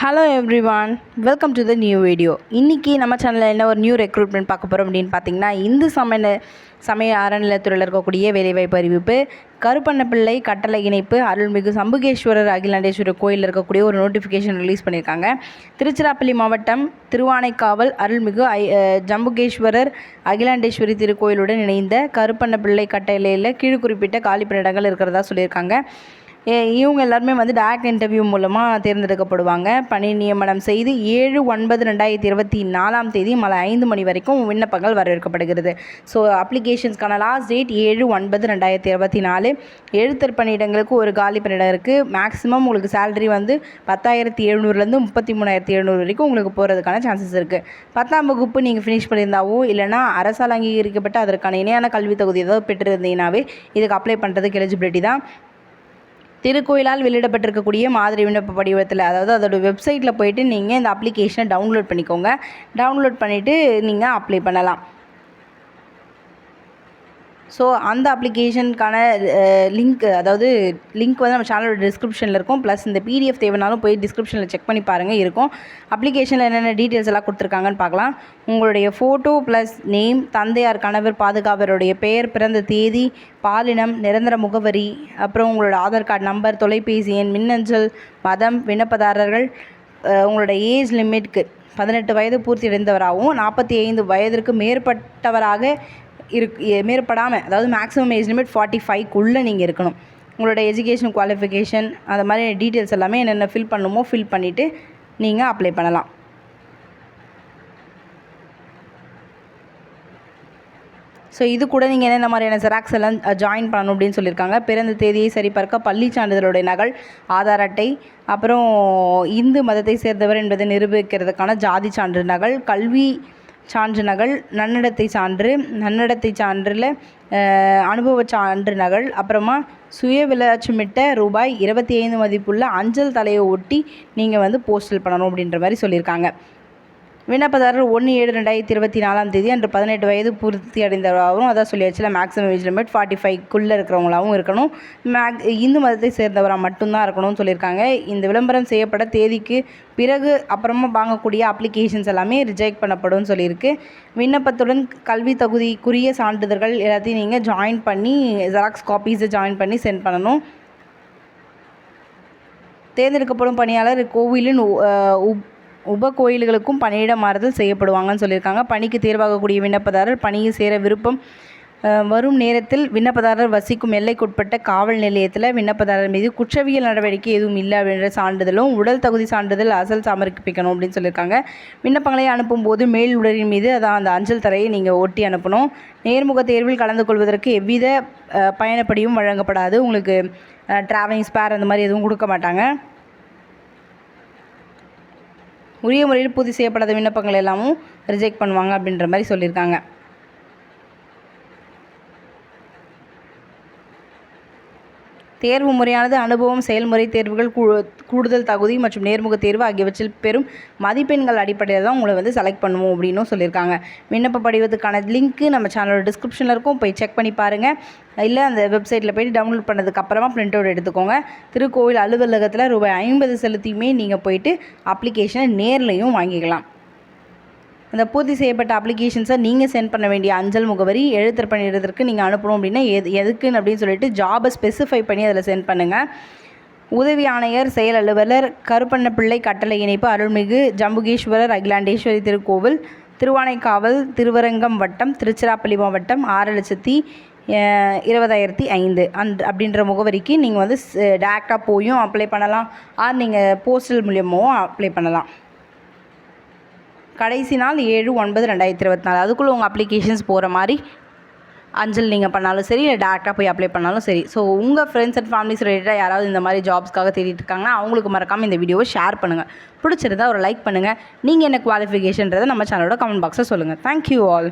Hello everyone welcome to the new video இன்றைக்கி நம்ம சேனலில் என்ன ஒரு நியூ ரெக்ரூட்மெண்ட் பார்க்க போகிறோம் அப்படின்னு பார்த்தீங்கன்னா இந்து சமய சமய அறநிலையத்துறையில் இருக்கக்கூடிய வேலைவாய்ப்பு அறிவிப்பு கருப்பண்ணப்பிள்ளை கட்டளை இணைப்பு அருள்மிகு சம்புகேஸ்வரர் அகிலாண்டேஸ்வரர் கோயிலில் இருக்கக்கூடிய ஒரு நோட்டிஃபிகேஷன் ரிலீஸ் பண்ணியிருக்காங்க. திருச்சிராப்பள்ளி மாவட்டம் திருவானைக்காவல் அருள்மிகு ஐ ஜம்புகேஸ்வரர் அகிலாண்டேஸ்வரி திருக்கோயிலுடன் இணைந்த கருப்பண்ணப்பிள்ளை கட்டளையில் கீழ் குறிப்பிட்ட காலி பணியிடங்கள் இருக்கிறதா சொல்லியிருக்காங்க. இவங்க எல்லாருமே வந்து டேரக்ட் இன்டர்வியூ மூலமாக தேர்ந்தெடுக்கப்படுவாங்க. பணி நியமனம் செய்து ஏழு ஒன்பது ரெண்டாயிரத்தி இருபத்தி நாலாம் தேதி மலை ஐந்து மணி வரைக்கும் விண்ணப்பங்கள் வரவேற்கப்படுகிறது. ஸோ அப்ளிகேஷன்ஸ்க்கான லாஸ்ட் டேட் ஏழு ஒன்பது ரெண்டாயிரத்தி இருபத்தி நாலு. எழுத்தர் பணியிடங்களுக்கு ஒரு காலி பணியிடம் இருக்குது மேக்ஸிமம் உங்களுக்கு சேலரி வந்து பத்தாயிரத்தி எழுநூறுலேருந்து முப்பத்தி மூணாயிரத்தி எழுநூறு வரைக்கும் உங்களுக்கு போகிறதுக்கான சான்சஸ் இருக்குது பத்தாம் வகுப்பு நீங்கள் ஃபினிஷ் பண்ணியிருந்தாவோ இல்லைனா அரசால் அங்கீகரிக்கப்பட்ட அதற்கான இணையான கல்வி தகுதி ஏதாவது பெற்றிருந்தீங்கன்னாவே இதுக்கு அப்ளை பண்ணுறதுக்கு எலிஜிபிலிட்டி தான். திருக்கோயிலால் வெளியிடப்பட்டிருக்கக்கூடிய மாதிரி விண்ணப்ப படிவத்தில் அதாவது அதோட வெப்சைட்டில் போயிட்டு நீங்கள் இந்த அப்ளிகேஷனை டவுன்லோட் பண்ணிக்கோங்க. டவுன்லோட் பண்ணிவிட்டு நீங்கள் அப்ளை பண்ணலாம். ஸோ அந்த அப்ளிகேஷனுக்கான லிங்க் அதாவது லிங்க் வந்து நம்ம சேனலோட டிஸ்கிரிப்ஷனில் இருக்கும். ப்ளஸ் இந்த பிடிஎஃப் தேவைனாலும் போய் டிஸ்கிரிப்ஷனில் செக் பண்ணி பாருங்கள் இருக்கும். அப்ளிகேஷனில் என்னென்ன டீட்டெயில்ஸ் எல்லாம் கொடுத்துருக்காங்கன்னு பார்க்கலாம். உங்களுடைய ஃபோட்டோ ப்ளஸ் நேம் தந்தையார் கணவர் பாதுகாவருடைய பெயர் பிறந்த தேதி பாலினம் நிரந்தர முகவரி அப்புறம் உங்களோட ஆதார் கார்டு நம்பர் தொலைபேசி எண் மின்னஞ்சல் மதம் விண்ணப்பதாரர்கள் உங்களோட ஏஜ் லிமிட்க்கு பதினெட்டு வயது பூர்த்தி அடைந்தவராகவும் நாற்பத்தி ஐந்து வயதிற்கு மேற்பட்டவராக இருக் மேற்படாமல் அதாவது மேக்ஸிமம் ஏஜ் லிமிட் ஃபார்ட்டி ஃபைவ்க்குள்ளே நீங்கள் இருக்கணும். உங்களோட எஜுகேஷன் குவாலிஃபிகேஷன் அந்த மாதிரி டீட்டெயில்ஸ் எல்லாமே என்னென்ன ஃபில் பண்ணுமோ ஃபில் பண்ணிவிட்டு நீங்கள் அப்ளை பண்ணலாம். ஸோ இது கூட நீங்கள் என்னென்ன மாதிரியான ஜெராக்ஸ் எல்லாம் ஜாயின் பண்ணணும் அப்படின்னு சொல்லியிருக்காங்க. பிறந்த தேதியை சரிபார்க்க பள்ளி சான்றிதழுடைய நகல் ஆதார் அட்டை அப்புறம் இந்து மதத்தை சேர்ந்தவர் என்பதை நிரூபிக்கிறதுக்கான ஜாதி சான்று நகல் கல்வி சான்று நகல் நன்னடத்தை சான்று நன்னடத்தை சான்றில் அனுபவ சான்று நகல் அப்புறமா சுய விளையாச்சுமிட்ட ரூபாய் இருபத்தி ஐந்து மதிப்புள்ள அஞ்சல் தலையை ஒட்டி நீங்கள் வந்து போஸ்டல் பண்ணணும் அப்படின்ற மாதிரி சொல்லியிருக்காங்க. விண்ணப்பதாரர் ஒன்று ஏழு ரெண்டாயிரத்தி இருபத்தி நாலாம் தேதி அன்று பதினெட்டு வயது பூர்த்தி அடைந்தவராகவும் அதான் சொல்லியாச்சுல மேக்ஸிமம் ஏஜ் லிமிட் ஃபார்ட்டி ஃபைவ்க்குள்ளே இருக்கிறவங்களாகவும் இருக்கணும். மேக் இந்து மதத்தை சேர்ந்தவராக மட்டும்தான் இருக்கணும்னு சொல்லியிருக்காங்க. இந்த விளம்பரம் செய்யப்பட தேதிக்கு பிறகு அப்புறமா வாங்கக்கூடிய அப்ளிகேஷன்ஸ் எல்லாமே ரிஜெக்ட் பண்ணப்படும்னு சொல்லியிருக்கு. விண்ணப்பத்துடன் கல்வி தகுதிக்குரிய சான்றிதழ்கள் எல்லாத்தையும் நீங்கள் ஜாயின் பண்ணி ஜெராக்ஸ் காப்பீஸை ஜாயின் பண்ணி சென்ட் பண்ணணும். தேர்ந்தெடுக்கப்படும் பணியாளர் கோவிலின் உப் உப கோயில்களுக்கும் பணியிட மாறுதல் செய்யப்படுவாங்கன்னு சொல்லியிருக்காங்க. பணிக்கு தேர்வாகக்கூடிய விண்ணப்பதாரர் பணியில் சேர விருப்பம் வரும் நேரத்தில் விண்ணப்பதாரர் வசிக்கும் எல்லைக்குட்பட்ட காவல் நிலையத்தில் விண்ணப்பதாரர் மீது குற்றவியல் நடவடிக்கை எதுவும் இல்லை அப்படின்ற சான்றிதழும் உடல் தகுதி சான்றிதழ் அசல் சமர்ப்பிக்கணும் அப்படின்னு சொல்லியிருக்காங்க. விண்ணப்பங்களை அனுப்பும்போது மேல் உடலின் மீது அதான் அந்த அஞ்சல் தரையை நீங்கள் ஒட்டி அனுப்பணும். நேர்முக தேர்வில் கலந்து கொள்வதற்கு எவ்வித பயணப்படியும் வழங்கப்படாது. உங்களுக்கு ட்ராவலிங் ஸ்பேர் அந்த மாதிரி எதுவும் கொடுக்க மாட்டாங்க. உரிய முறையில் பூர்த்தி செய்யப்படாத விண்ணப்பங்கள் எல்லாமும் ரிஜெக்ட் பண்ணுவாங்க அப்படின்ற மாதிரி சொல்லியிருக்காங்க. தேர்வு முறையானது அனுபவம் செயல்முறை தேர்வுகள் கூ- கூடுதல் தகுதி மற்றும் நேர்முக தேர்வு ஆகியவற்றில் பெறும் மதிப்பெண்கள் அடிப்படையில் தான் உங்களை வந்து செலக்ட் பண்ணுவோம் அப்படின்னும் சொல்லியிருக்காங்க. விண்ணப்ப படிவத்துக்கான லிங்க்கு நம்ம சேனலோட டிஸ்கிரிப்ஷனில் இருக்கும். போய் செக் பண்ணி பாருங்கள் இல்லை அந்த வெப்சைட்டில் போய்ட்டு டவுன்லோட் பண்ணதுக்கு அப்புறமா பிரிண்ட் அவுட் எடுத்துக்கோங்க. திருக்கோவில் அலுவலகத்தில் ரூபாய் ஐம்பது செலுத்தியுமே நீங்கள் போயிட்டு அப்ளிகேஷனை நேர்லையும் வாங்கிக்கலாம். அந்த பூர்த்தி செய்யப்பட்ட அப்ளிகேஷன்ஸை நீங்கள் சென்ட் பண்ண வேண்டிய அஞ்சல் முகவரி எழுத்தர் பண்ணிடுறதுக்கு நீங்கள் அனுப்பணும் அப்படின்னா எது எதுக்குன்னு அப்படின்னு சொல்லிட்டு ஜாபை ஸ்பெசிஃபை பண்ணி அதில் சென்ட் பண்ணுங்கள் உதவி ஆணையர் செயல் அலுவலர் கருப்பண்ணப்பிள்ளை கட்டளை இணைப்பு அருள்மிகு ஜம்புகேஸ்வரர் அகிலாண்டேஸ்வரி திருக்கோவில் திருவானைக்காவல் திருவரங்கம் வட்டம் திருச்சிராப்பள்ளி மாவட்டம் ஆறு லட்சத்தி இருபதாயிரத்தி ஐந்து. அண்ட் அப்படின்ற முகவரிக்கு நீங்கள் வந்து டேரெக்டாக போயும் அப்ளை பண்ணலாம். ஆர் நீங்கள் போஸ்டல் மூலியமாகவும் அப்ளை பண்ணலாம். கடைசி நாள் ஏழு ஒன்பது ரெண்டாயிரத்தி இருபத்தி நாலு. அதுக்குள்ளே உங்கள் அப்ளிகேஷன்ஸ் போகிற மாதிரி அஞ்சல் நீங்கள் பண்ணாலும் சரி இல்லை டேரெக்டாக போய் அப்ளை பண்ணாலும் சரி. ஸோ உங்கள் ஃப்ரெண்ட்ஸ் அண்ட் ஃபேமிலிஸ் ரிலேட்டடாக யாராவது இந்த மாதிரி ஜாப்ஸ்க்காக தேடிட்டு இருக்காங்கன்னா அவங்களுக்கு மறக்காமல் இந்த வீடியோவை ஷேர் பண்ணுங்கள் பிடிச்சிருந்தா ஒரு லைக் பண்ணுங்கள் நீங்கள் என்ன குவாலிஃபிகேஷன்றதை நம்ம சேனலோட கமெண்ட் பாக்ஸில் சொல்லுங்கள் தேங்க்யூ ஆல்